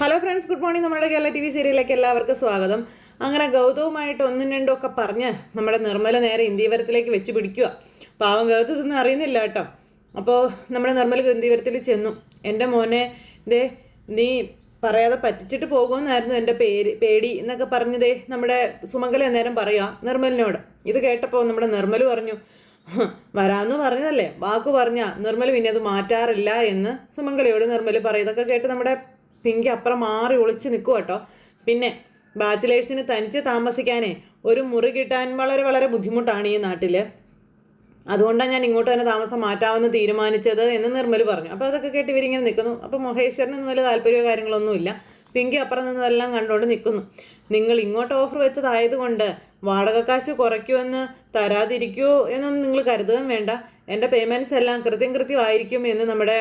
Hello friends good morning നമ്മുടെ Kerala T V സീരിയലിലേക്ക് എല്ലാവർക്കും സ്വാഗതം. അങ്ങനെ ഗൗതവുമായിട്ട് ഒന്നും രണ്ടും ഒക്കെ പറഞ്ഞ് നമ്മുടെ നിർമ്മല നേരെ ഇന്ത്യവരത്തിലേക്ക് വെച്ച് പിടിക്കുക പാവം ഗൗതം ഇതൊന്നും അറിയുന്നില്ല കേട്ടോ. അപ്പോൾ നമ്മുടെ നിർമ്മല ഇന്ത്യവരത്തിൽ ചെന്നു. എന്റെ മോനെ ദേ നീ പറയാതെ പറ്റിച്ചിട്ട് പോകുമെന്നായിരുന്നു എന്റെ പേര് പേടി എന്നൊക്കെ പറഞ്ഞതേ നമ്മുടെ സുമംഗല നേരം പറയുക നിർമ്മലിനോട്. ഇത് കേട്ടപ്പോൾ നമ്മുടെ നിർമ്മൽ പറഞ്ഞു വരാമെന്ന് പറഞ്ഞതല്ലേ? വാക്ക് പറഞ്ഞ നിർമ്മൽ പിന്നെ അത് മാറ്റാറില്ല എന്ന് സുമംഗലയോട് നിർമ്മൽ പറയുന്നതൊക്കെ കേട്ട് നമ്മുടെ പിങ്കി അപ്പുറം മാറി ഒളിച്ച് നിൽക്കുക കേട്ടോ. പിന്നെ ബാച്ചിലേഴ്സിന് തനിച്ച് താമസിക്കാനേ ഒരു മുറി കിട്ടാൻ വളരെ വളരെ ബുദ്ധിമുട്ടാണ് ഈ നാട്ടിൽ അതുകൊണ്ടാണ് ഞാൻ ഇങ്ങോട്ട് തന്നെ താമസം മാറ്റാമെന്ന് തീരുമാനിച്ചത് എന്ന് നിർമ്മൽ പറഞ്ഞു. അപ്പോൾ അതൊക്കെ കേട്ട് ഇവരിങ്ങനെ നിൽക്കുന്നു. അപ്പോൾ മഹേശ്വരനൊന്നും വലിയ താല്പര്യമോ കാര്യങ്ങളൊന്നുമില്ല പിങ്കി അപ്പുറം നിന്നതെല്ലാം കണ്ടുകൊണ്ട് നിൽക്കുന്നു. നിങ്ങൾ ഇങ്ങോട്ട് ഓഫർ വെച്ചതായതുകൊണ്ട് വാടക കാശ് കുറയ്ക്കുമെന്ന് തരാതിരിക്കുമോ എന്നൊന്നും നിങ്ങൾ കരുതുകയും വേണ്ട. എന്റെ പേയ്മെന്റ്സ് എല്ലാം കൃത്യം കൃത്യമായിരിക്കും എന്ന് നമ്മുടെ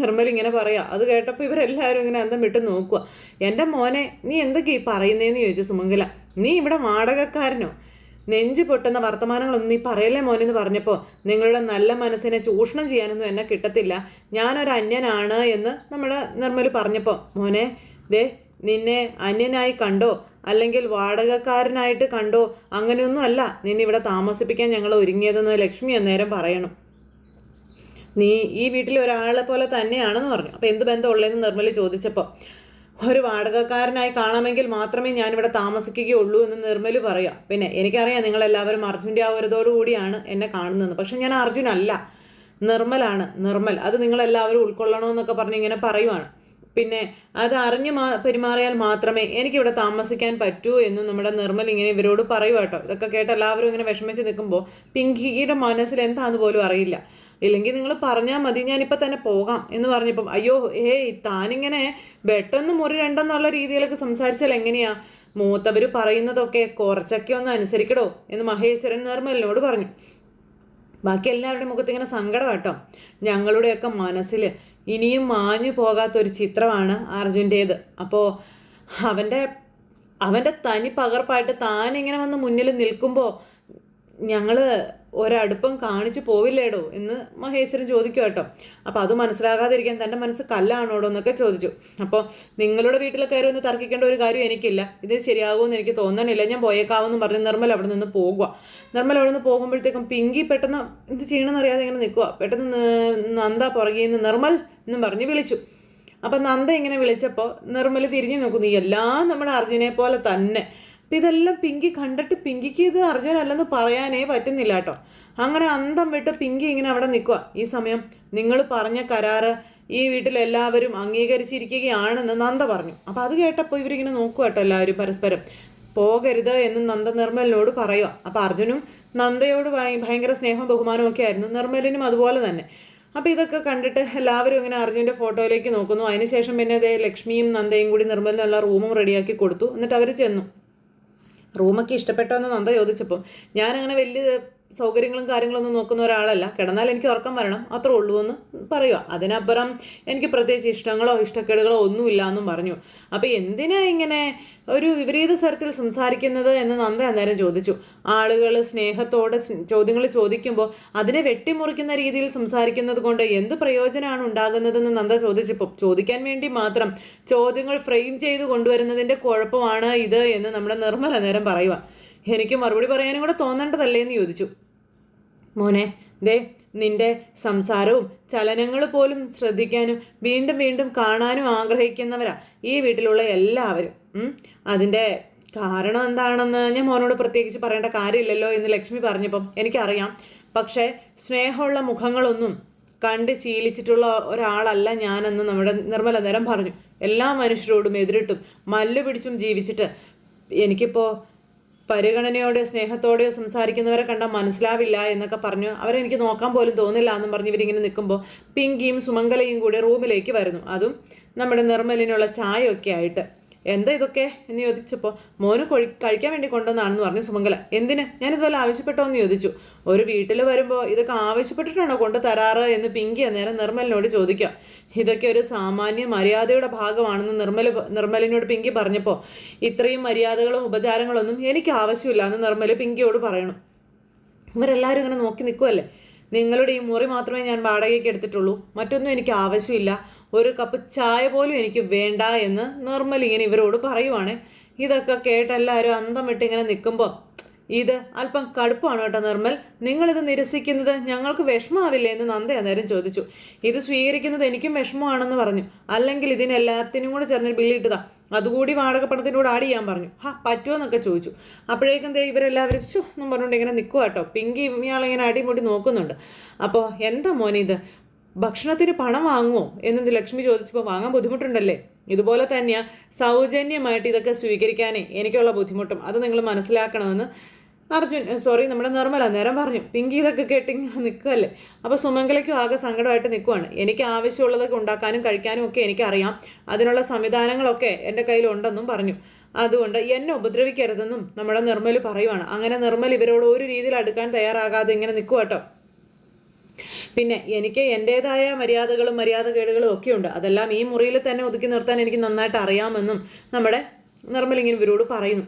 നിർമ്മൽ ഇങ്ങനെ പറയാം. അത് കേട്ടപ്പോൾ ഇവരെല്ലാവരും ഇങ്ങനെ അന്തം വിട്ട് നോക്കുക എന്റെ മോനെ നീ എന്തൊക്കെ ഈ പറയുന്നതെന്ന് ചോദിച്ചു സുമംഗല. നീ ഇവിടെ വാടകക്കാരനോ? നെഞ്ചു പൊട്ടുന്ന വർത്തമാനങ്ങളൊന്നും നീ പറയല്ലേ മോനെന്ന് പറഞ്ഞപ്പോൾ നിങ്ങളുടെ നല്ല മനസ്സിനെ ചൂഷണം ചെയ്യാനൊന്നും എന്നെ കിട്ടത്തില്ല. ഞാനൊരു അന്യനാണ് എന്ന് നമ്മൾ നിർമ്മൽ പറഞ്ഞപ്പോൾ മോനെ ദേ നിന്നെ അന്യനായി കണ്ടോ? അല്ലെങ്കിൽ വാടകക്കാരനായിട്ട് കണ്ടോ? അങ്ങനെയൊന്നും അല്ല. നിന്നെ ഇവിടെ താമസിപ്പിക്കാൻ ഞങ്ങൾ ഒരുങ്ങിയതെന്ന് ലക്ഷ്മി അന്നേരം പറയണം. നീ ഈ വീട്ടിൽ ഒരാളെ പോലെ തന്നെയാണെന്ന് പറഞ്ഞു. അപ്പോൾ എന്ത് ബന്ധമുള്ളതെന്ന് നിർമ്മൽ ചോദിച്ചപ്പോൾ ഒരു വാടകക്കാരനായി കാണാമെങ്കിൽ മാത്രമേ ഞാനിവിടെ താമസിക്കുകയുള്ളൂ എന്ന് നിർമ്മൽ പറയാം. പിന്നെ എനിക്കറിയാം നിങ്ങളെല്ലാവരും അർജുന്റെ ആ ഒരുതോടുകൂടിയാണ് കൂടിയാണ് എന്നെ കാണുന്നത് പക്ഷെ ഞാൻ അർജുൻ അല്ല. നിർമ്മലാണ്. നിർമ്മൽ. അത് നിങ്ങളെല്ലാവരും ഉൾക്കൊള്ളണമെന്നൊക്കെ പറഞ്ഞ് ഇങ്ങനെ പറയുവാണ്. പിന്നെ അത് അറിഞ്ഞ് മാ പെരുമാറിയാൽ മാത്രമേ എനിക്കിവിടെ താമസിക്കാൻ പറ്റൂ എന്ന് നമ്മുടെ നിർമ്മൽ ഇങ്ങനെ ഇവരോട് പറയുക കേട്ടോ. ഇതൊക്കെ കേട്ട് എല്ലാവരും ഇങ്ങനെ വിഷമിച്ച് നിൽക്കുമ്പോൾ പിങ്കിയുടെ മനസ്സിൽ എന്താന്ന് പോലും അറിയില്ല. ഇല്ലെങ്കിൽ നിങ്ങൾ പറഞ്ഞാൽ മതി ഞാനിപ്പോൾ തന്നെ പോകാം എന്ന് പറഞ്ഞപ്പം അയ്യോ ഏയ് താനിങ്ങനെ പെട്ടെന്ന് മുറി രണ്ടെന്നുള്ള രീതിയിലൊക്കെ സംസാരിച്ചാൽ എങ്ങനെയാ? മൂത്തവർ പറയുന്നതൊക്കെ കുറച്ചൊക്കെ ഒന്ന് അനുസരിക്കടോ എന്ന് മഹേശ്വരൻ നിർമ്മലിനോട് പറഞ്ഞു ബാക്കി എല്ലാവരുടെയും മുഖത്ത് ഇങ്ങനെ സങ്കടം കേട്ടോ ഞങ്ങളുടെയൊക്കെ മനസ്സിൽ ഇനിയും മാഞ്ഞു പോകാത്തൊരു ചിത്രമാണ് അർജുന്റേത്. അപ്പോൾ അവന്റെ അവന്റെ തനി പകർപ്പായിട്ട് താൻ ഇങ്ങനെ വന്ന് മുന്നിൽ നിൽക്കുമ്പോൾ ഞങ്ങൾ ഒരടുപ്പം കാണിച്ചു പോവില്ലേടോ എന്ന് മഹേശ്വരൻ ചോദിക്കും കേട്ടോ. അപ്പോൾ അത് മനസ്സിലാകാതിരിക്കാൻ തന്റെ മനസ്സ് കല്ലാണോടോ എന്നൊക്കെ ചോദിച്ചു. അപ്പോൾ നിങ്ങളുടെ വീട്ടിലെ കയറി ഒന്ന് തർക്കിക്കേണ്ട ഒരു കാര്യം എനിക്കില്ല. ഇത് ശരിയാകുമെന്ന് എനിക്ക് തോന്നണില്ല. ഞാൻ പോയേക്കാവെന്ന് പറഞ്ഞ് നിർമ്മൽ അവിടെ നിന്ന് പോകുക നിർമ്മൽ അവിടെ നിന്ന് പോകുമ്പോഴത്തേക്കും പിങ്കി പെട്ടെന്ന് എന്ത് ചെയ്യണമെന്ന് അറിയാതെ ഇങ്ങനെ നിൽക്കുക പെട്ടെന്ന് നന്ദ പുറകിൽ നിന്ന് നിർമ്മൽ എന്നും പറഞ്ഞ് വിളിച്ചു. അപ്പം നന്ദ ഇങ്ങനെ വിളിച്ചപ്പോൾ നിർമ്മൽ തിരിഞ്ഞു നോക്കുന്നു. എല്ലാം നമ്മുടെ അർജുനെ പോലെ തന്നെ. അപ്പം ഇതെല്ലാം പിങ്കി കണ്ടിട്ട് പിങ്കിക്ക് ഇത് അർജുനല്ലെന്ന് പറയാനേ പറ്റുന്നില്ല കേട്ടോ. അങ്ങനെ അന്തം വിട്ട് പിങ്കി ഇങ്ങനെ അവിടെ നിൽക്കുക ഈ സമയം നിങ്ങൾ പറഞ്ഞ കരാറ് ഈ വീട്ടിലെല്ലാവരും അംഗീകരിച്ചിരിക്കുകയാണെന്ന് നന്ദ പറഞ്ഞു. അപ്പോൾ അത് കേട്ടപ്പോൾ ഇവരിങ്ങനെ നോക്കുക കേട്ടോ എല്ലാവരും പരസ്പരം. പോകരുത് എന്ന് നന്ദ നിർമ്മലിനോട് പറയുക അപ്പോൾ അർജുനും നന്ദയോട് ഭയ- ഭയങ്കര സ്നേഹവും ബഹുമാനവും ഒക്കെ ആയിരുന്നു. നിർമ്മലിനും അതുപോലെ തന്നെ. അപ്പോൾ ഇതൊക്കെ കണ്ടിട്ട് എല്ലാവരും ഇങ്ങനെ അർജുന്റെ ഫോട്ടോയിലേക്ക് നോക്കുന്നു. അതിനുശേഷം പിന്നെ അതേ ലക്ഷ്മിയും നന്ദയും കൂടി നിർമ്മലിനുള്ള റൂമും റെഡിയാക്കി കൊടുത്തു. എന്നിട്ട് അവർ ചെന്നു. റൂമൊക്കെ ഇഷ്ടപ്പെട്ടോ എന്ന് നന്ദ ചോദിച്ചപ്പോൾ ഞാനങ്ങനെ വലിയ സൗകര്യങ്ങളും കാര്യങ്ങളൊന്നും നോക്കുന്ന ഒരാളല്ല. കിടന്നാൽ എനിക്ക് ഉറക്കം വരണം. അത്രേ ഉള്ളൂ എന്ന് പറയുക. അതിനപ്പുറം എനിക്ക് പ്രത്യേകിച്ച് ഇഷ്ടങ്ങളോ ഇഷ്ടക്കേടുകളോ ഒന്നുമില്ല എന്നും പറഞ്ഞു. അപ്പോൾ എന്തിനാ ഇങ്ങനെ ഒരു വിപരീത സ്വരത്തിൽ സംസാരിക്കുന്നത് എന്ന് നന്ദ അന്നേരം ചോദിച്ചു. ആളുകൾ സ്നേഹത്തോടെ ചോദ്യങ്ങൾ ചോദിക്കുമ്പോൾ അതിനെ വെട്ടിമുറിക്കുന്ന രീതിയിൽ സംസാരിക്കുന്നത് കൊണ്ട് എന്ത് പ്രയോജനമാണ് ഉണ്ടാകുന്നതെന്ന് നന്ദ ചോദിച്ചപ്പോൾ ചോദിക്കാൻ വേണ്ടി മാത്രം ചോദ്യങ്ങൾ ഫ്രെയിം ചെയ്ത് കൊണ്ടുവരുന്നതിന്റെ കുഴപ്പമാണ് ഇത് എന്ന് നമ്മുടെ നിർമ്മല നേരം പറയുക. എനിക്ക് മറുപടി പറയാനും കൂടെ തോന്നേണ്ടതല്ലേ എന്ന് ചോദിച്ചു. മോനെ ദേ നിന്റെ സംസാരവും ചലനങ്ങൾ പോലും ശ്രദ്ധിക്കാനും വീണ്ടും വീണ്ടും കാണാനും ആഗ്രഹിക്കുന്നവരാ ഈ വീട്ടിലുള്ള എല്ലാവരും. അതിന്റെ കാരണം എന്താണെന്ന് ഞാൻ മോനോട് പ്രത്യേകിച്ച് പറയേണ്ട കാര്യമില്ലല്ലോ എന്ന് ലക്ഷ്മി പറഞ്ഞപ്പം എനിക്കറിയാം. പക്ഷേ സ്നേഹമുള്ള മുഖങ്ങളൊന്നും കണ്ട് ശീലിച്ചിട്ടുള്ള ഒരാളല്ല ഞാനെന്ന് നമ്മുടെ നിർമ്മല നേരം പറഞ്ഞു. എല്ലാ മനുഷ്യരോടും എതിരിട്ടും മല്ലു പിടിച്ചും ജീവിച്ചിട്ട് എനിക്കിപ്പോൾ പരിഗണനയോടെ സ്നേഹത്തോടെയോ സംസാരിക്കുന്നവരെ കണ്ടാൽ മനസ്സിലാവില്ല എന്നൊക്കെ പറഞ്ഞു. അവരെനിക്ക് നോക്കാൻ പോലും തോന്നില്ല എന്നും പറഞ്ഞ് ഇവരിങ്ങനെ നിൽക്കുമ്പോൾ പിങ്കിയും സുമംഗലയും കൂടി റൂമിലേക്ക് വരുന്നു. അതും നമ്മുടെ നിർമ്മലിനുള്ള ചായയൊക്കെ ആയിട്ട്. എന്താ ഇതൊക്കെ എന്ന് ചോദിച്ചപ്പോൾ മോന് കൊഴി കഴിക്കാൻ വേണ്ടി കൊണ്ടുവന്നാണെന്ന് പറഞ്ഞു സുമംഗല. എന്തിന്? ഞാനിതുപോലെ ആവശ്യപ്പെട്ടോ എന്ന് ചോദിച്ചു. ഒരു വീട്ടിൽ വരുമ്പോൾ ഇതൊക്കെ ആവശ്യപ്പെട്ടിട്ടാണോ കൊണ്ട് തരാറ്? എന്ന് പിങ്കി അന്നേരം നിർമ്മലിനോട് ചോദിക്കാം ഇതൊക്കെ ഒരു സാമാന്യ മര്യാദയുടെ ഭാഗമാണെന്ന് നിർമ്മൽ നിർമ്മലിനോട് പിങ്കി പറഞ്ഞപ്പോൾ ഇത്രയും മര്യാദകളും ഉപചാരങ്ങളൊന്നും എനിക്ക് ആവശ്യമില്ല എന്ന് നിർമ്മൽ പിങ്കിയോട് പറയണം. ഇവരെല്ലാവരും ഇങ്ങനെ നോക്കി നിൽക്കുമല്ലേ നിങ്ങളുടെ ഈ മുറി മാത്രമേ ഞാൻ വാടകയ്ക്ക് എടുത്തിട്ടുള്ളൂ. മറ്റൊന്നും എനിക്ക് ആവശ്യമില്ല. ഒരു കപ്പ് ചായ പോലും എനിക്ക് വേണ്ട എന്ന് നിർമ്മൽ ഇങ്ങനെ ഇവരോട് പറയുവാണ്. ഇതൊക്കെ കേട്ട് എല്ലാവരും അന്തം വിട്ട് ഇങ്ങനെ നിൽക്കുമ്പോൾ ഇത് അല്പം കടുപ്പാണ് കേട്ടോ നിർമ്മൽ. നിങ്ങളിത് നിരസിക്കുന്നത് ഞങ്ങൾക്ക് വിഷമാവില്ലേ എന്ന് നന്ദ അന്നേരം ചോദിച്ചു. ഇത് സ്വീകരിക്കുന്നത് എനിക്കും വിഷമമാണെന്ന് പറഞ്ഞു. അല്ലെങ്കിൽ ഇതിനെല്ലാത്തിനും കൂടെ ചേർന്നൊരു ബില്ലിട്ടതാ അതുകൂടി വാടക പണത്തിനോട് ആഡ് ചെയ്യാൻ പറഞ്ഞു. ഹാ പറ്റുമോ എന്നൊക്കെ ചോദിച്ചു. അപ്പോഴേക്കും ദേ ഇവരെല്ലാവരും ഷു എന്നും പറഞ്ഞുകൊണ്ട് ഇങ്ങനെ നിൽക്കുക കേട്ടോ. പിങ്കി ഇയാളിങ്ങനെ അടിമുടി നോക്കുന്നുണ്ട്. അപ്പോൾ എന്താ മോനെ ഇത്? ഭക്ഷണത്തിന് പണം വാങ്ങുമോ? എന്നത് ലക്ഷ്മി ചോദിച്ചപ്പോൾ വാങ്ങാൻ ബുദ്ധിമുട്ടുണ്ടല്ലേ? ഇതുപോലെ തന്നെയാണ് സൗജന്യമായിട്ട് ഇതൊക്കെ സ്വീകരിക്കാനേ എനിക്കുള്ള ബുദ്ധിമുട്ടും. അത് നിങ്ങൾ മനസ്സിലാക്കണമെന്ന് അർജുൻ സോറി നമ്മുടെ നിർമ്മല നേരം പറഞ്ഞു. പിങ്കി ഇതൊക്കെ കേട്ടി നിൽക്കുകയല്ലേ? അപ്പോൾ സുമംഗലയ്ക്കും ആകെ സങ്കടമായിട്ട് നിൽക്കുവാണ്. എനിക്ക് ആവശ്യമുള്ളതൊക്കെ ഉണ്ടാക്കാനും കഴിക്കാനും ഒക്കെ എനിക്കറിയാം. അതിനുള്ള സംവിധാനങ്ങളൊക്കെ എന്റെ കയ്യിലുണ്ടെന്നും പറഞ്ഞു. അതുകൊണ്ട് എന്നെ ഉപദ്രവിക്കരുതെന്നും നമ്മുടെ നിർമ്മൽ പറയുവാണ്. അങ്ങനെ നിർമ്മൽ ഇവരോട് ഒരു രീതിയിൽ അടുക്കാൻ തയ്യാറാകാതെ ഇങ്ങനെ നിൽക്കുക കേട്ടോ പിന്നെ എനിക്ക് എന്റേതായ മര്യാദകളും മര്യാദകേടുകളും ഒക്കെ ഉണ്ട്. അതെല്ലാം ഈ മുറിയിൽ തന്നെ ഒതുക്കി നിർത്താൻ എനിക്ക് നന്നായിട്ട് അറിയാമെന്നും നമ്മുടെ ഇങ്ങനെ ഇവരോട് പറയുന്നു.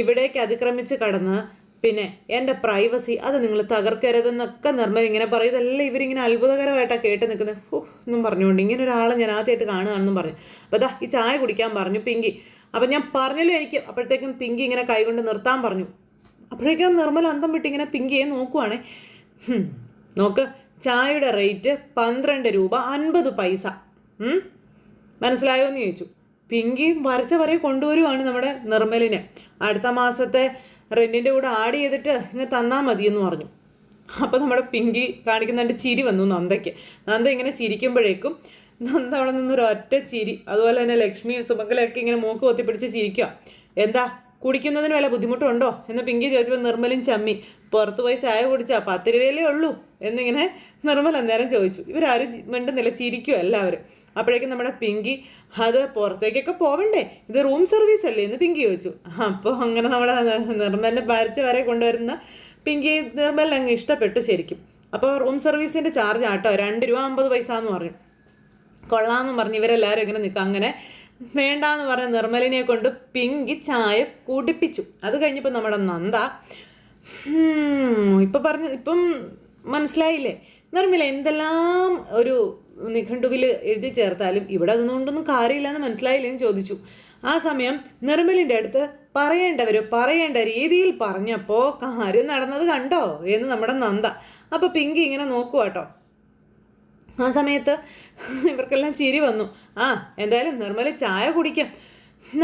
ഇവിടേക്ക് അതിക്രമിച്ച് കടന്ന് പിന്നെ എന്റെ പ്രൈവസി അത് നിങ്ങൾ തകർക്കരുതെന്നൊക്കെ നിർമ്മൽ ഇങ്ങനെ പറയും. ഇതെല്ലാം ഇവരിങ്ങനെ അത്ഭുതകരമായിട്ടാണ് കേട്ട് നിൽക്കുന്നത്. ഓ എന്നും പറഞ്ഞുകൊണ്ട് ഇങ്ങനെ ഒരാളെ ഞാൻ ആദ്യമായിട്ട് കാണുകയാണെന്നും പറഞ്ഞു അപ്പോൾ ദാ ഈ ചായ കുടിക്കാൻ പറഞ്ഞു പിങ്കി. അപ്പം ഞാൻ പറഞ്ഞല്ലോ എനിക്ക്? അപ്പോഴത്തേക്കും പിങ്കി ഇങ്ങനെ കൈകൊണ്ട് നിർത്താൻ പറഞ്ഞു. അപ്പോഴേക്കും നിർമ്മൽ അന്തം വിട്ട് ഇങ്ങനെ പിങ്കിയെ നോക്കുവാണേ. നോക്ക് ചായയുടെ റേറ്റ് പന്ത്രണ്ട് രൂപ അൻപത് പൈസ? മനസ്സിലായോ എന്ന് ചോദിച്ചു. പിങ്കി വരച്ച വരെ കൊണ്ടുവരുവാണ് നമ്മുടെ നിർമ്മലിനെ. അടുത്ത മാസത്തെ റെന്റിന്റെ കൂടെ ആഡ് ചെയ്തിട്ട് ഇങ്ങനെ തന്നാൽ മതി എന്ന് പറഞ്ഞു. അപ്പോൾ നമ്മുടെ പിങ്കി കാണിക്കുന്നുണ്ട് ചിരി വന്നു നന്ദയ്ക്ക്. നന്ദ ഇങ്ങനെ ചിരിക്കുമ്പോഴേക്കും നന്ദ അവിടെ നിന്നൊരു ഒറ്റ ചിരി അതുപോലെ തന്നെ ലക്ഷ്മി സുമംഗലൊക്കെ ഇങ്ങനെ മൂക്ക് കൊത്തിപ്പിടിച്ച് ചിരിക്കുക എന്താ കുടിക്കുന്നതിന് വല്ല ബുദ്ധിമുട്ടുണ്ടോ? എന്ന് പിങ്കി ചോദിച്ചപ്പോൾ നിർമ്മലും ചമ്മി പുറത്ത് പോയി ചായ കുടിച്ചാൽ പത്ത് രൂപയിലേ ഉള്ളൂ എന്നിങ്ങനെ നിർമ്മൽ അന്നേരം ചോദിച്ചു. ഇവരാരും മിണ്ടുന്നില്ല ചിരിക്കും എല്ലാവരും. അപ്പോഴേക്കും നമ്മുടെ പിങ്കി അത് പുറത്തേക്കൊക്കെ പോവണ്ടേ? ഇത് റൂം സർവീസ് അല്ലേ? എന്ന് പിങ്കി ചോദിച്ചു. അപ്പോൾ അങ്ങനെ നമ്മുടെ നിർമ്മലിനെ ഭരിച്ച വരെ കൊണ്ടുവരുന്ന പിങ്കി നിർമ്മലിന് അങ്ങ് ഇഷ്ടപ്പെട്ടു ശരിക്കും. അപ്പോൾ റൂം സർവീസിന്റെ ചാർജ് ആട്ടോ രണ്ട് രൂപ അമ്പത് പൈസ എന്ന് പറഞ്ഞു. കൊള്ളാമെന്ന് പറഞ്ഞ് ഇവരെല്ലാവരും ഇങ്ങനെ നിൽക്കുക. അങ്ങനെ വേണ്ടാന്ന് പറഞ്ഞ നിർമ്മലിനെ കൊണ്ട് പിങ്കി ചായ കുടിപ്പിച്ചു. അത് കഴിഞ്ഞപ്പോൾ നമ്മുടെ നന്ദ "ഹും, ഇപ്പം പറഞ്ഞ ഇപ്പം മനസ്സിലായില്ലേ? നിർമ്മല എന്തെല്ലാം ഒരു നിഘണ്ടുവിൽ എഴുതി ചേർത്താലും ഇവിടെ അതുകൊണ്ടൊന്നും കാര്യമില്ലെന്ന് മനസ്സിലായില്ലെന്ന് ചോദിച്ചു. ആ സമയം നിർമ്മലിന്റെ അടുത്ത് പറയേണ്ടവർ പറയേണ്ട രീതിയിൽ പറഞ്ഞപ്പോൾ കാര്യം നടന്നത് കണ്ടോ എന്ന് നമ്മുടെ നന്ദ. അപ്പോൾ പിങ്കി ഇങ്ങനെ നോക്കുക കേട്ടോ ആ സമയത്ത് ഇവർക്കെല്ലാം ചിരി വന്നു. ആ എന്തായാലും നിർമ്മല ചായ കുടിക്കാം.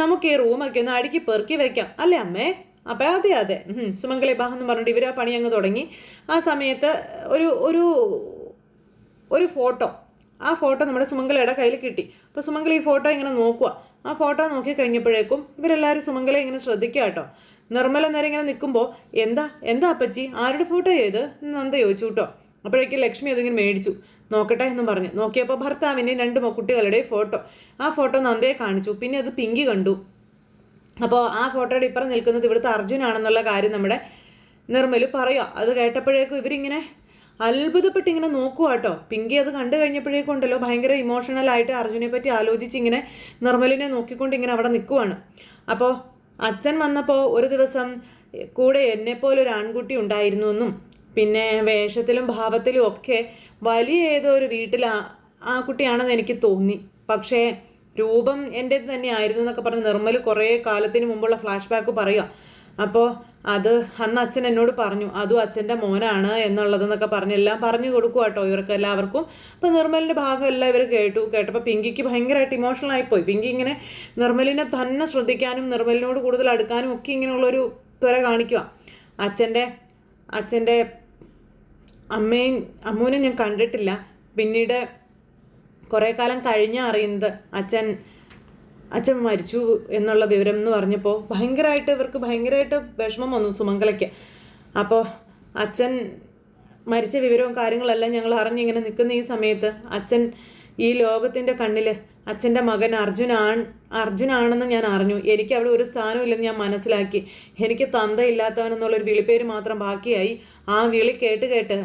നമുക്ക് ഈ റൂമൊക്കെ ഒന്ന് അടുക്കി പെറുക്കി വെക്കാം. അല്ലേ അമ്മേ? അപ്പം അതെ അതെ. സുമംഗലി ബാഹ് എന്ന് പറഞ്ഞിട്ട് ഇവർ ആ പണി അങ്ങ് തുടങ്ങി. ആ സമയത്ത് ഒരു ഒരു ഒരു ഫോട്ടോ. ആ ഫോട്ടോ നമ്മുടെ സുമംഗലയുടെ കയ്യിൽ കിട്ടി. അപ്പോൾ സുമംഗല ഈ ഫോട്ടോ ഇങ്ങനെ നോക്കുക ആ ഫോട്ടോ നോക്കി കഴിഞ്ഞപ്പോഴേക്കും ഇവരെല്ലാവരും സുമംഗല ഇങ്ങനെ ശ്രദ്ധിക്കുക കേട്ടോ. നിർമ്മല നേരം ഇങ്ങനെ നിൽക്കുമ്പോൾ എന്താ? എന്താ അപ്പച്ചി? ആരുടെ ഫോട്ടോ ചെയ്ത് നന്ദ ചോദിച്ചു കേട്ടോ. അപ്പോഴേക്കും ലക്ഷ്മി അതിങ്ങനെ മേടിച്ചു. നോക്കട്ടെ എന്നും പറഞ്ഞു. നോക്കിയപ്പോൾ ഭർത്താവിന്റെയും രണ്ട് കുട്ടികളുടെയും ഫോട്ടോ. ആ ഫോട്ടോ നന്ദയെ കാണിച്ചു. പിന്നെ അത് പിങ്കി കണ്ടു. അപ്പോൾ ആ ഫോട്ടോയുടെ ഇപ്പുറം നിൽക്കുന്നത് ഇവിടുത്തെ അർജുനാണെന്നുള്ള കാര്യം നമ്മുടെ നിർമ്മൽ പറയുക അത് കേട്ടപ്പോഴേക്കും ഇവരിങ്ങനെ അത്ഭുതപ്പെട്ട് ഇങ്ങനെ നോക്കുക കേട്ടോ. പിങ്കി അത് കണ്ടു കഴിഞ്ഞപ്പോഴേക്കും ഉണ്ടല്ലോ ഭയങ്കര ഇമോഷണൽ ആയിട്ട് അർജുനെ പറ്റി ആലോചിച്ച് ഇങ്ങനെ നിർമ്മലിനെ നോക്കിക്കൊണ്ട് ഇങ്ങനെ അവിടെ നിൽക്കുവാണ് അപ്പോൾ അച്ഛൻ വന്നപ്പോൾ ഒരു ദിവസം കൂടെ എന്നെപ്പോലെ ഒരു ആൺകുട്ടി ഉണ്ടായിരുന്നു എന്നും പിന്നെ വേഷത്തിലും ഭാവത്തിലും ഒക്കെ വലിയ ഏതോ ഒരു വീട്ടിൽ ആ കുട്ടിയാണെന്ന് എനിക്ക് തോന്നി. പക്ഷേ രൂപം എന്റേത് തന്നെ ആയിരുന്നു എന്നൊക്കെ പറഞ്ഞ് നിർമ്മൽ കുറേ കാലത്തിന് മുമ്പുള്ള ഫ്ലാഷ് ബാക്ക് പറയുക അപ്പോൾ അത് അന്ന് അച്ഛൻ എന്നോട് പറഞ്ഞു അതും അച്ഛന്റെ മോനാണ് എന്നുള്ളതെന്നൊക്കെ പറഞ്ഞ് എല്ലാം പറഞ്ഞു കൊടുക്കുക കേട്ടോ ഇവർക്ക് എല്ലാവർക്കും. അപ്പോൾ നിർമ്മലിന്റെ ഭാഗം എല്ലാം ഇവർ കേട്ടു. കേട്ടപ്പോൾ പിങ്കിക്ക് ഭയങ്കരമായിട്ട് ഇമോഷണൽ ആയിപ്പോയി പിങ്കി ഇങ്ങനെ നിർമ്മലിനെ തന്നെ ശ്രദ്ധിക്കാനും നിർമ്മലിനോട് കൂടുതൽ അടുക്കാനും ഒക്കെ ഇങ്ങനെയുള്ളൊരു ത്വര കാണിക്കുക അച്ഛന്റെ അച്ഛന്റെ അമ്മയും അമ്മൂനെ ഞാൻ കണ്ടിട്ടില്ല. പിന്നീട് കുറേ കാലം കഴിഞ്ഞ അറിയുന്നത് അച്ഛൻ അച്ഛൻ മരിച്ചു എന്നുള്ള വിവരം എന്ന് പറഞ്ഞപ്പോൾ ഭയങ്കരമായിട്ട് ഇവർക്ക് ഭയങ്കരമായിട്ട് വിഷമം വന്നു സുമംഗലയ്ക്ക്. അപ്പോൾ അച്ഛൻ മരിച്ച വിവരവും കാര്യങ്ങളെല്ലാം ഞങ്ങൾ അറിഞ്ഞിങ്ങനെ നിൽക്കുന്ന ഈ സമയത്ത് അച്ഛൻ ഈ ലോകത്തിന്റെ കണ്ണിൽ അച്ഛന്റെ മകൻ അർജുനാൺ അർജുനാണെന്ന് ഞാൻ അറിഞ്ഞു. എനിക്ക് അവിടെ ഒരു സ്ഥാനമില്ലെന്ന് ഞാൻ മനസ്സിലാക്കി. എനിക്ക് തന്തയില്ലാത്തവനെന്നുള്ളൊരു വിളിപ്പേര് മാത്രം ബാക്കിയായി. ആ വിളി കേട്ട് കേട്ട്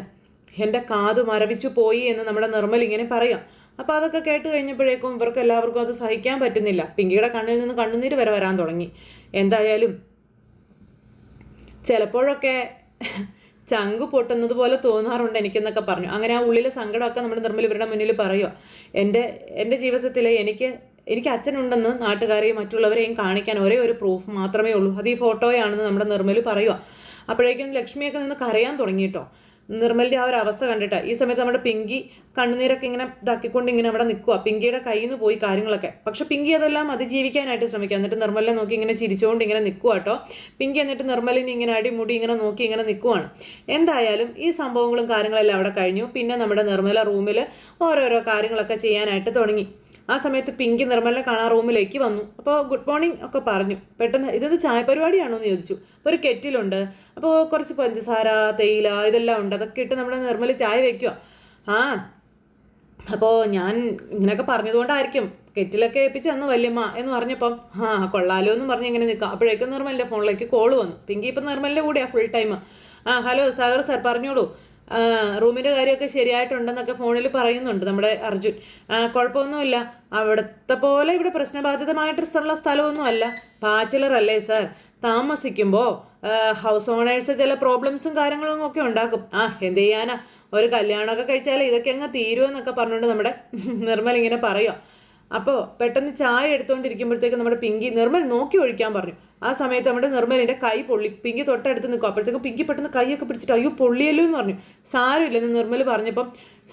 എന്റെ കാത് മരവിച്ചു പോയി എന്ന് നമ്മുടെ നിർമ്മൽ ഇങ്ങനെ പറയാം. അപ്പോൾ അതൊക്കെ കേട്ട് കഴിഞ്ഞപ്പോഴേക്കും ഇവർക്ക് എല്ലാവർക്കും അത് സഹിക്കാൻ പറ്റുന്നില്ല. പിങ്കിയുടെ കണ്ണിൽ നിന്ന് കണ്ണുനീര് വരെ വരാൻ തുടങ്ങി. എന്തായാലും ചിലപ്പോഴൊക്കെ ചങ്ക് പൊട്ടുന്നത് പോലെ തോന്നാറുണ്ട് എനിക്കെന്നൊക്കെ പറഞ്ഞു. അങ്ങനെ ആ ഉള്ളിലെ സങ്കടമൊക്കെ നമ്മുടെ നിർമ്മൽ ഇവരുടെ മുന്നിൽ പറയുക എന്റെ എന്റെ ജീവിതത്തിൽ എനിക്ക് എനിക്ക് അച്ഛനുണ്ടെന്ന് നാട്ടുകാരെയും മറ്റുള്ളവരെയും കാണിക്കാൻ ഒരേ ഒരു പ്രൂഫ് മാത്രമേ ഉള്ളൂ. അത് ഈ ഫോട്ടോയാണെന്ന് നമ്മുടെ നിർമ്മൽ പറയുക അപ്പോഴേക്കും ലക്ഷ്മിയൊക്കെ നിന്ന് കരയാൻ തുടങ്ങി കേട്ടോ നിർമ്മലിന്റെ ആ ഒരു അവസ്ഥ കണ്ടിട്ട്. ഈ സമയത്ത് നമ്മുടെ പിങ്കി കണ്ണുനീരൊക്കെ ഇങ്ങനെ ഇതാക്കിക്കൊണ്ട് ഇങ്ങനെ അവിടെ നിൽക്കുക പിങ്കിയുടെ കയ്യിൽ നിന്ന് പോയി കാര്യങ്ങളൊക്കെ. പക്ഷെ പിങ്കി അതെല്ലാം അതിജീവിക്കാനായിട്ട് ശ്രമിക്കുക എന്നിട്ട് നിർമ്മലിനെ നോക്കി ഇങ്ങനെ ചിരിച്ചുകൊണ്ട് ഇങ്ങനെ നിൽക്കുക കേട്ടോ പിങ്കി എന്നിട്ട് നിർമ്മലിനെ ഇങ്ങനെ അടിമുടി ഇങ്ങനെ നോക്കി ഇങ്ങനെ നിൽക്കുവാണ് എന്തായാലും ഈ സംഭവങ്ങളും കാര്യങ്ങളെല്ലാം അവിടെ കഴിഞ്ഞു. പിന്നെ നമ്മുടെ നിർമ്മല റൂമിൽ ഓരോരോ കാര്യങ്ങളൊക്കെ ചെയ്യാനായിട്ട് തുടങ്ങി. ആ സമയത്ത് പിങ്കി നിർമ്മലിനെ കാണാൻ റൂമിലേക്ക് വന്നു. അപ്പോൾ ഗുഡ് മോർണിംഗ് ഒക്കെ പറഞ്ഞു. പെട്ടെന്ന് ഇതെന്ത് ചായ പരിപാടിയാണോ? എന്ന് ചോദിച്ചു. അപ്പോൾ ഒരു കെറ്റിലുണ്ട്. അപ്പോൾ കുറച്ച് പഞ്ചസാര തേയില ഇതെല്ലാം ഉണ്ട്. അതൊക്കെ ഇട്ട് നമ്മുടെ നിർമ്മൽ ചായ വെക്കുക ആ അപ്പോൾ ഞാൻ ഇങ്ങനെയൊക്കെ പറഞ്ഞതുകൊണ്ടായിരിക്കും. കെറ്റിലൊക്കെ ഏൽപ്പിച്ച് അന്ന് വല്യമ്മ. എന്ന് പറഞ്ഞപ്പം ആ കൊള്ളാലോ എന്ന് പറഞ്ഞ് ഇങ്ങനെ നിൽക്കാം അപ്പോഴേക്കും നിർമ്മലിന്റെ ഫോണിലേക്ക് കോൾ വന്നു. പിങ്കി ഇപ്പം നിർമ്മലിന്റെ കൂടെയാണ് ഫുൾ ടൈം ആ ഹലോ സാഗർ സാർ പറഞ്ഞോളൂ. റൂമിന്റെ കാര്യമൊക്കെ ശരിയായിട്ടുണ്ടെന്നൊക്കെ ഫോണിൽ പറയുന്നുണ്ട് നമ്മുടെ അർജുൻ. കുഴപ്പമൊന്നുമില്ല. അവിടുത്തെ പോലെ ഇവിടെ പ്രശ്നബാധിതമായിട്ടുള്ള സ്ഥലമൊന്നും അല്ല ബാച്ചിലർ അല്ലേ സാർ താമസിക്കുമ്പോൾ ഹൗസ് ഓണേഴ്സ് ചില പ്രോബ്ലംസും കാര്യങ്ങളും ഒക്കെ ഉണ്ടാക്കും. ആ എന്ത് ചെയ്യാനാ? ഒരു കല്യാണമൊക്കെ കഴിച്ചാൽ ഇതൊക്കെ അങ്ങ് തീരുമെന്നൊക്കെ പറഞ്ഞുകൊണ്ട് നമ്മുടെ നിർമ്മൽ ഇങ്ങനെ പറയുക അപ്പോൾ പെട്ടെന്ന് ചായ എടുത്തുകൊണ്ടിരിക്കുമ്പോഴത്തേക്ക് നമ്മുടെ പിങ്കി നിർമ്മൽ നോക്കി ഒഴിക്കാൻ പറഞ്ഞു. ആ സമയത്ത് നമ്മുടെ നിർമ്മലിന്റെ കൈ പൊള്ളി. പിങ്കി തൊട്ടടുത്ത് നിൽക്കും. അപ്പോഴത്തേക്കും പിങ്കി പെട്ടെന്ന് കൈയൊക്കെ പിടിച്ചിട്ട് അയ്യോ പൊള്ളിയല്ലോ എന്ന് പറഞ്ഞു. സാരമില്ലെന്ന് നിർമ്മൽ പറഞ്ഞപ്പം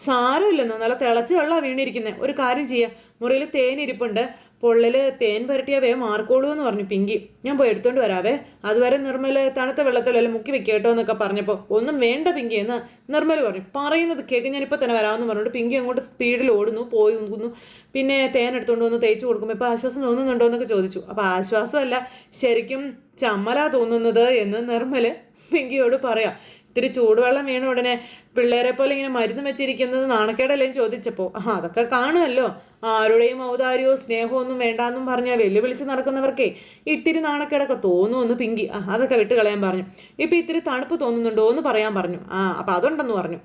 സാരമില്ലെന്ന്. നല്ല തിളച്ച് വെള്ളമാണ് വീണിരിക്കുന്നത് ഒരു കാര്യം ചെയ്യുക മുറിയിൽ തേൻ ഇരിപ്പുണ്ട് പൊള്ളിൽ തേൻ പുരട്ടിയാ വേഗം മാർക്കോളൂ എന്ന് പറഞ്ഞു പിങ്കി. ഞാൻ പോയി എടുത്തോണ്ട് വരാവേ. അതുവരെ നിർമ്മൽ തണുത്ത വെള്ളത്തിലല്ലേ മുക്കി വെക്കുക കേട്ടോ എന്നൊക്കെ പറഞ്ഞപ്പോൾ ഒന്നും വേണ്ട പിങ്കി എന്ന് നിർമ്മൽ പറഞ്ഞു. പറയുന്നത് കേക്ക് ഞാനിപ്പോൾ തന്നെ വരാമെന്ന് പറഞ്ഞിട്ട് പിങ്കി അങ്ങോട്ട് സ്പീഡിൽ ഓടുന്നു പോയി നോക്കുന്നു പിന്നെ തേൻ എടുത്തുകൊണ്ട് വന്ന് തേച്ച് കൊടുക്കുമ്പോൾ ഇപ്പോൾ ആശ്വാസം തോന്നുന്നുണ്ടോ എന്നൊക്കെ ചോദിച്ചു. അപ്പോൾ ആശ്വാസമല്ല ശരിക്കും ചമ്മല തോന്നുന്നത് എന്ന് നിർമ്മൽ പിങ്കിയോട് പറയാം. ഇത്തിരി ചൂടുവെള്ളം വീണ ഉടനെ പിള്ളേരെ പോലെ ഇങ്ങനെ മരുന്ന് വെച്ചിരിക്കുന്നത് നാണക്കേടല്ലേ ചോദിച്ചപ്പോൾ ആ അതൊക്കെ കാണുമല്ലോ. ആരുടെയും സ്നേഹമോ ഒന്നും വേണ്ടാന്നും പറഞ്ഞ വെല്ലുവിളിച്ച് നടക്കുന്നവർക്കേ ഇത്തിരി നാണക്കേടൊക്കെ തോന്നുമെന്ന് പിങ്കി. ആ അതൊക്കെ വിട്ട് കളയാൻ പറഞ്ഞു. ഇപ്പം ഇത്തിരി തണുപ്പ് തോന്നുന്നുണ്ടോ എന്ന് പറയാൻ പറഞ്ഞു. ആ അപ്പം അതുണ്ടെന്ന് പറഞ്ഞു.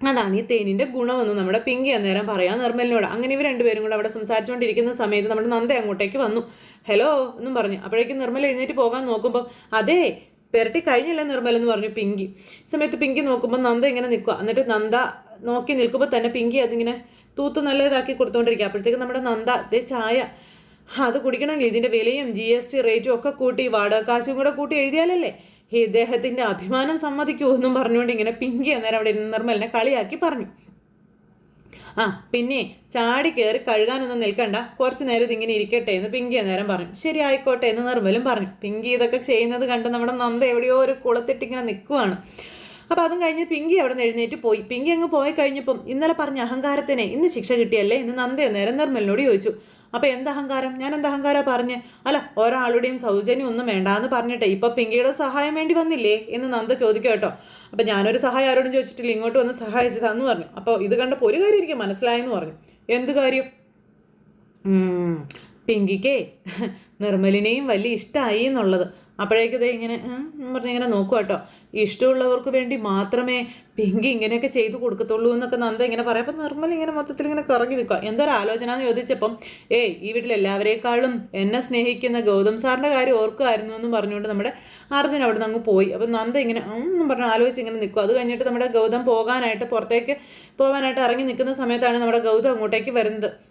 അതാണ് ഈ തേനിന്റെ ഗുണമെന്ന് നമ്മുടെ പിങ്കി അന്നേരം പറയാം നിർമ്മലിനോട്. അങ്ങനെ ഇവർ രണ്ടുപേരും കൂടെ അവിടെ സംസാരിച്ചുകൊണ്ടിരിക്കുന്ന സമയത്ത് നമ്മുടെ നന്ദ അങ്ങോട്ടേക്ക് വന്നു. ഹലോ എന്നും പറഞ്ഞു. അപ്പോഴേക്കും നിർമ്മൽ എഴുന്നേറ്റ് പോകാൻ നോക്കുമ്പോൾ അതേ പെരട്ടി കഴിഞ്ഞല്ലേ നിർമ്മൽ എന്ന് പറഞ്ഞു പിങ്കി. സമയത്ത് പിങ്കി നോക്കുമ്പോൾ നന്ദ ഇങ്ങനെ നിൽക്കുക എന്നിട്ട് നന്ദ നോക്കി നിൽക്കുമ്പോൾ തന്നെ പിങ്കി അതിങ്ങനെ തൂത്ത് നല്ല ഇതാക്കി കൊടുത്തോണ്ടിരിക്കുക അപ്പോഴത്തേക്ക് നമ്മുടെ നന്ദ അതേ ചായ അത് കുടിക്കണമെങ്കിൽ ഇതിന്റെ വിലയും ജി എസ് ടി റേറ്റും ഒക്കെ കൂട്ടി വാടക കാശും കൂടെ കൂട്ടി എഴുതിയാലല്ലേ? ഈ ഇദ്ദേഹത്തിന്റെ അഭിമാനം സമ്മതിക്കൂ എന്നും പറഞ്ഞുകൊണ്ട് ഇങ്ങനെ പിങ്കി അന്നേരം അവിടെ നിർമ്മലിനെ കളിയാക്കി പറഞ്ഞു. ആ പിന്നെ ചാടി കയറി കഴുകാനൊന്നും നിൽക്കണ്ട. കുറച്ച് നേരം ഇതിങ്ങനെ ഇരിക്കട്ടെ എന്ന് പിങ്കി അന്നേരം പറഞ്ഞു. ശരി ആയിക്കോട്ടെ എന്ന് നിർമ്മലും പറഞ്ഞു. പിങ്കി ഇതൊക്കെ ചെയ്യുന്നത് കണ്ട് നമ്മുടെ നന്ദ എവിടെയോ ഒരു കുളത്തിട്ടിങ്ങനെ നിൽക്കുവാണ്. അപ്പോൾ അതും കഴിഞ്ഞ് പിങ്കി അവിടെ നിന്ന് എഴുന്നേറ്റ് പോയി. പിങ്കി അങ്ങ് പോയി കഴിഞ്ഞപ്പം ഇന്നലെ പറഞ്ഞ അഹങ്കാരത്തിനെ ഇന്ന് ശിക്ഷ കിട്ടിയല്ലേ? ഇന്ന് നന്ദ നേരം നിർമ്മലിനോട് ചോദിച്ചു. അപ്പോൾ എന്ത് അഹങ്കാരം? ഞാൻ എന്ത് അഹങ്കാരം പറഞ്ഞ്? അല്ല ഒരാളുടെയും സൗജന്യം ഒന്നും വേണ്ടാന്ന് പറഞ്ഞിട്ടെ ഇപ്പൊ പിങ്കിയുടെ സഹായം വേണ്ടി വന്നില്ലേ? എന്ന് നന്ദ ചോദിക്കും കേട്ടോ. അപ്പൊ ഞാനൊരു സഹായം ആരോടും ചോദിച്ചിട്ടില്ല. ഇങ്ങോട്ട് വന്ന് സഹായിച്ചതാന്ന് പറഞ്ഞു. അപ്പോൾ ഇത് കണ്ടപ്പോൾ ഒരു കാര്യം എനിക്ക് മനസ്സിലായെന്ന് പറഞ്ഞു. എന്ത് കാര്യം? പിങ്കിക്കേ നിർമ്മലിനെയും വലിയ ഇഷ്ടമായി എന്നുള്ളത്. അപ്പോഴേക്കത് ഇങ്ങനെ പറഞ്ഞ എന്ന് പറഞ്ഞ് ഇങ്ങനെ നോക്കുക കേട്ടോ. ഇഷ്ടമുള്ളവർക്ക് വേണ്ടി മാത്രമേ പിങ്കി ഇങ്ങനെയൊക്കെ ചെയ്തു കൊടുക്കത്തുള്ളൂ എന്നൊക്കെ നന്ദ ഇങ്ങനെ പറയാം. അപ്പം നിർമ്മൽ ഇങ്ങനെ മൊത്തത്തിൽ ഇങ്ങനെ കറങ്ങി നിൽക്കുക. എന്തൊരു ആലോചന എന്ന് ചോദിച്ചപ്പം ഏയ് ഈ വീട്ടിൽ എല്ലാവരേക്കാളും എന്നെ സ്നേഹിക്കുന്ന ഗൗതം സാറിന്റെ കാര്യം ഓർക്കുമായിരുന്നു എന്ന് പറഞ്ഞുകൊണ്ട് നമ്മുടെ അർജുൻ അവിടെ നിന്ന് അങ്ങ് പോയി. അപ്പം നന്ദ ഇങ്ങനെ ഒന്നും പറഞ്ഞ് ആലോചിച്ച് ഇങ്ങനെ നിൽക്കും അത് കഴിഞ്ഞിട്ട് നമ്മുടെ ഗൗതം പോകാനായിട്ട് പുറത്തേക്ക് പോകാനായിട്ട് ഇറങ്ങി നിൽക്കുന്ന സമയത്താണ് നമ്മുടെ ഗൗതം അങ്ങോട്ടേക്ക് വരുന്നത്.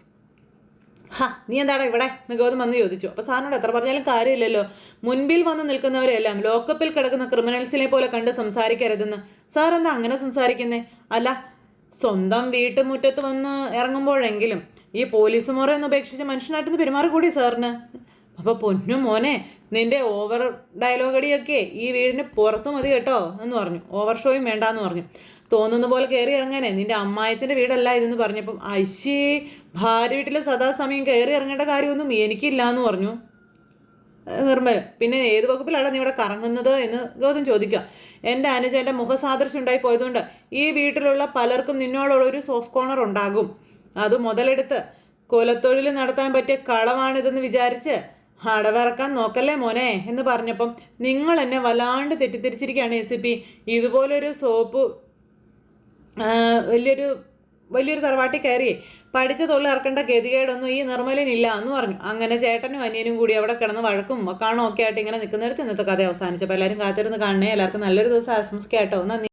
ഹാ നീ എന്താടാ ഇവിടെ? ഗൗതം വന്ന് ചോദിച്ചു. അപ്പോൾ സാറിനോട് എത്ര പറഞ്ഞാലും കാര്യമില്ലല്ലോ. മുൻപിൽ വന്ന് നിൽക്കുന്നവരെല്ലാം ലോക്കപ്പിൽ കിടക്കുന്ന ക്രിമിനൽസിനെ പോലെ കണ്ട് സംസാരിക്കരുതെന്ന്. സാർ എന്താ അങ്ങനെ സംസാരിക്കുന്നേ? അല്ല സ്വന്തം വീട്ടുമുറ്റത്ത് വന്ന് ഇറങ്ങുമ്പോഴെങ്കിലും ഈ പോലീസ് മുറ എന്ന് ഉപേക്ഷിച്ച് മനുഷ്യനായിട്ടൊന്ന് പെരുമാറി കൂടി സാറിന്. അപ്പോൾ പൊന്നു മോനെ നിന്റെ ഓവർ ഡയലോഗടിയൊക്കെ ഈ വീടിന് പുറത്തു മതി കേട്ടോ എന്ന് പറഞ്ഞു. ഓവർ ഷോയും വേണ്ടാന്ന് പറഞ്ഞു. തോന്നുന്ന പോലെ കയറി ഇറങ്ങാനേ. നിന്റെ അമ്മായച്ചന്റെ വീടല്ല ഇതെന്ന് പറഞ്ഞപ്പം ഐശ്യേ ഭാര്യ വീട്ടിലെ സദാസമയം കയറി ഇറങ്ങേണ്ട കാര്യമൊന്നും എനിക്കില്ല എന്ന് പറഞ്ഞു നിർമ്മല പിന്നെ ഏത് വകുപ്പിലാണ് നീ ഇവിടെ കറങ്ങുന്നത് എന്ന് ഗൗതം ചോദിക്കുക. എന്റെ അനുജന്റെ മുഖസാദൃശ്യം ഉണ്ടായി പോയതുകൊണ്ട് ഈ വീട്ടിലുള്ള പലർക്കും നിന്നോടുള്ള ഒരു സോഫ്റ്റ് കോർണർ ഉണ്ടാകും. അത് മുതലെടുത്ത് കൊലത്തൊഴിൽ നടത്താൻ പറ്റിയ കളവാണിതെന്ന് വിചാരിച്ച് അടവിറക്കാൻ നോക്കല്ലേ മോനെ എന്ന് പറഞ്ഞപ്പം നിങ്ങൾ എന്നെ വല്ലാണ്ട് തെറ്റിദ്ധരിച്ചിരിക്കുകയാണ് എ സി പി. ഇതുപോലൊരു സോപ്പ് വലിയൊരു വലിയൊരു തറവാട്ടിൽ കയറി പഠിച്ച തൊഴിൽ ഇറക്കേണ്ട ഗതികേടൊന്നും ഈ നിർമ്മലിനില്ല എന്ന് പറഞ്ഞു. അങ്ങനെ ചേട്ടനും അനിയനും കൂടി അവിടെ കിടന്ന് വഴക്കും കാണും ഒക്കെ ആയിട്ട് ഇങ്ങനെ നിൽക്കുന്നിടത്ത് ഇന്നത്തെ കഥ അവസാനിച്ചപ്പോൾ എല്ലാവരും കാത്തിരുന്ന് കാണണേ. എല്ലാവർക്കും നല്ലൊരു ദിവസം ആശംസിക്കാട്ടോ നന്ദി.